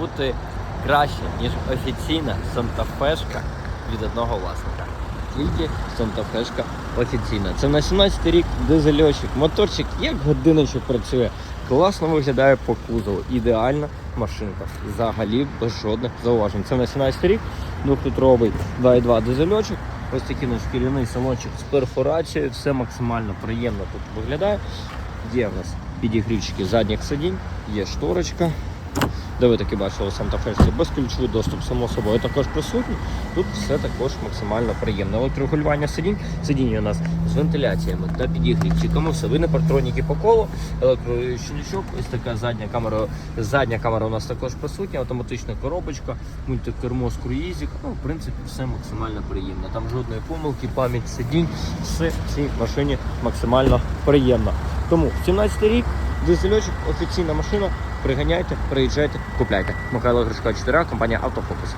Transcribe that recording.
бути краще, ніж офіційна Санта-Фешка від одного власника. Тільки Санта-Фешка офіційна. Це на 17 рік дизельочок, моторчик як годиночок працює. Класно виглядає по кузову. Ідеальна машинка. Взагалі без жодних зауважень. Це на 17 рік, двохлітровий 2,2 дизельочок. Ось такий наш шкіряний салончик з перфорацією. Все максимально приємно тут виглядає. Є в нас підігрівчики задніх сидінь, є шторочка. Де ви таки бачили Санта Фешці, безключовий доступ, само собою, також присутній. Тут все також максимально приємно. Електрорегулювання сидінь, сидіння у нас з вентиляціями та підігрівчиками, все вини партроніки по колу, електрощелчок, ось така задня камера. Задня камера у нас також присутня, автоматична коробочка, мультикермо з круїзик. Ну, в принципі, все максимально приємно. Там жодної помилки, пам'ять сидінь, все в цій машині максимально приємно. Тому 17 рік, дизельочок, офіційна машина. Приганяйте, приїжджайте, купляйте. Михайло Гришко, 4, компанія Автофокус.